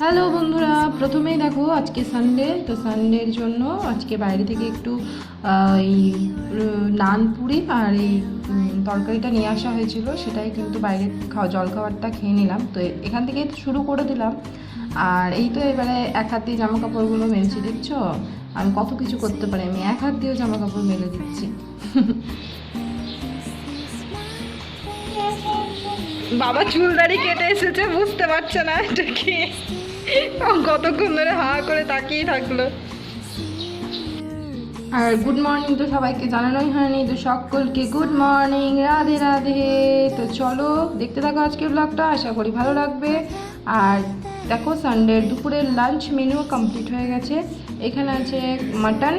Hello বন্ধুরা। প্রথমেই দেখো, আজকে সানডে তো সানডের জন্য আজকে বাইরে থেকে একটু এই নান পুরি আর এই তরকারিটা নিয়ে আসা হয়েছিল। সেটাই কিন্তু বাইরে খাওয়া, জল খাবারটা খেয়ে নিলাম। তো এখান থেকে শুরু করে দিলাম। আর এই তো এবারে এক হাত দিয়ে জামা কাপড়গুলো মেলছি, দেখছ? আমি কত কিছু করতে পারি, আমি এক হাত দিয়েও জামা কাপড় মেলে দিচ্ছি। বাবা চুল দাড়ি কেটে এসেছে, বুঝতে পারছে না এটা কি। কতক্ষণ ধরে হা করে তাকিয়ে থাকল। আর গুড মর্নিং তো সবাইকে জানানোই হয়নি, তো সকলকে গুড মর্নিং রাধে রাধে। তো চলো দেখতে থাকো আজকের ব্লগটা আশা করি ভালো লাগবে। আর দেখো সানডে দুপুরের লাঞ্চ মেনু কমপ্লিট হয়ে গেছে। এখানে আছে মাটন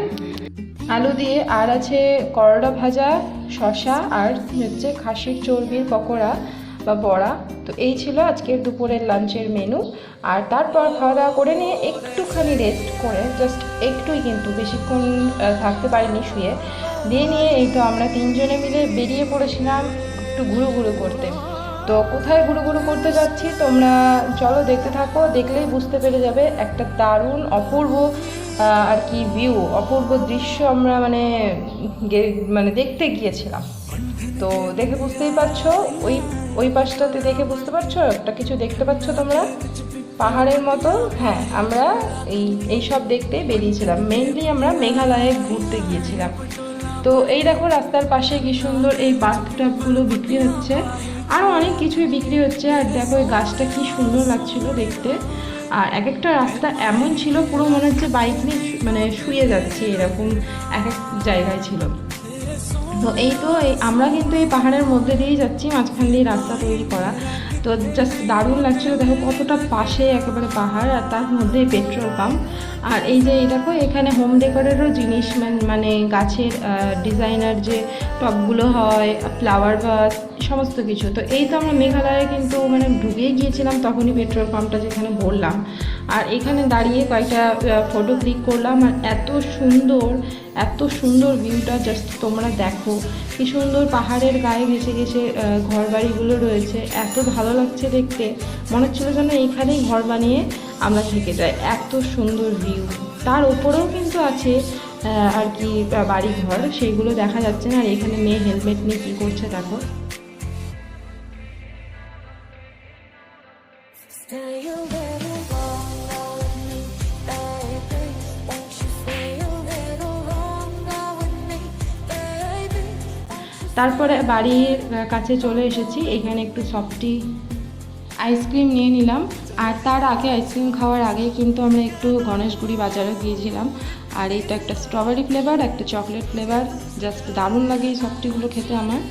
আলু দিয়ে, আর আছে করলা ভাজা শশা আর হচ্ছে খাসির চর্বির পকোড়া। বা বড়া। তো এই ছিল আজকের দুপুরের লাঞ্চের মেনু আর তারপর খাওয়া দাওয়া করে নিয়ে একটুখানি রেস্ট করে জাস্ট একটুই কিন্তু বেশিক্ষণ থাকতে পারিনি শুয়ে। দিয়ে নিয়ে এই তো আমরা তিনজনে মিলে বেরিয়ে পড়েছিলাম একটু ঘুরু ঘুরো করতে। তো কোথায় ঘুরু ঘুরু করতে যাচ্ছি তোমরা চলো দেখতে থাকো, দেখলেই বুঝতে পেরে যাবে একটা দারুণ অপূর্ব আর কি ভিউ অপূর্ব দৃশ্য আমরা মানে মানে দেখতে গিয়েছিলাম। তো দেখে বুঝতেই পারছ, ওই ওই পাশটাতে দেখে বুঝতে পারছ, একটা কিছু দেখতে পাচ্ছ তোমরা? পাহাড়ের মতো হ্যাঁ আমরা এই এই সব দেখতে বেরিয়েছিলাম। মেইনলি আমরা মেঘালয়ে ঘুরতে গিয়েছিলাম। তো এই দেখো রাস্তার পাশে কি সুন্দর এই বাথটাবগুলো বিক্রি হচ্ছে। আরও অনেক কিছুই বিক্রি হচ্ছে আর দেখো এই গাছটা কি সুন্দর লাগছিল দেখতে। আর এক একটা রাস্তা এমন ছিল, পুরো মনে হচ্ছে বাইক নিয়ে মানে শুয়ে যাচ্ছে এরকম এক এক জায়গায় ছিল। তো এই তো এই আমরা কিন্তু এই পাহাড়ের মধ্যে দিয়েই যাচ্ছি, মাঝখান দিয়ে রাস্তা তৈরি করা। তো জাস্ট দারুণ লাগছিল। দেখো কতটা পাশে একেবারে পাহাড় আর তার মধ্যে পেট্রোল পাম্প আর এই যে দেখো, এখানে হোম ডেকোরেরও জিনিস মানে গাছের ডিজাইনার যে টপগুলো হয় ফ্লাওয়ার ভাস সমস্ত কিছু। তো এই তো আমরা মেঘালয়ে কিন্তু মানে ঢুকিয়ে গিয়েছিলাম, তখনই পেট্রোল পাম্পটা যেখানে বললাম। আর এখানে দাঁড়িয়ে কয়েকটা ফটো ক্লিক করলাম আর এত সুন্দর এত সুন্দর ভিউটা জাস্ট তোমরা দেখো। কি সুন্দর পাহাড়ের গায়ে ঘেসে ঘেসে ঘর বাড়িগুলো রয়েছে। এত ভালো লাগছে দেখতে। মনে হচ্ছিল যেন এইখানেই ঘর বানিয়ে আমরা থেকে যাই। এত সুন্দর ভিউ তার ওপরেও কিন্তু আছে আর কি বাড়ি ঘর সেইগুলো দেখা যাচ্ছে না। আর এখানে মেয়ে হেলমেট নিয়ে কী করছে দেখো। তারপরে বাড়ির কাছে চলে এসেছি, এখানে একটু সফটি আইসক্রিম নিয়ে নিলাম। আর তার আগে আইসক্রিম খাওয়ার আগে কিন্তু আমরা একটু গণেশগুড়ি বাজারে গিয়েছিলাম। আর এইটা একটা স্ট্রবেরি ফ্লেভার একটা চকলেট ফ্লেভার জাস্ট দারুণ লাগে এই সফটিগুলো খেতে আমার।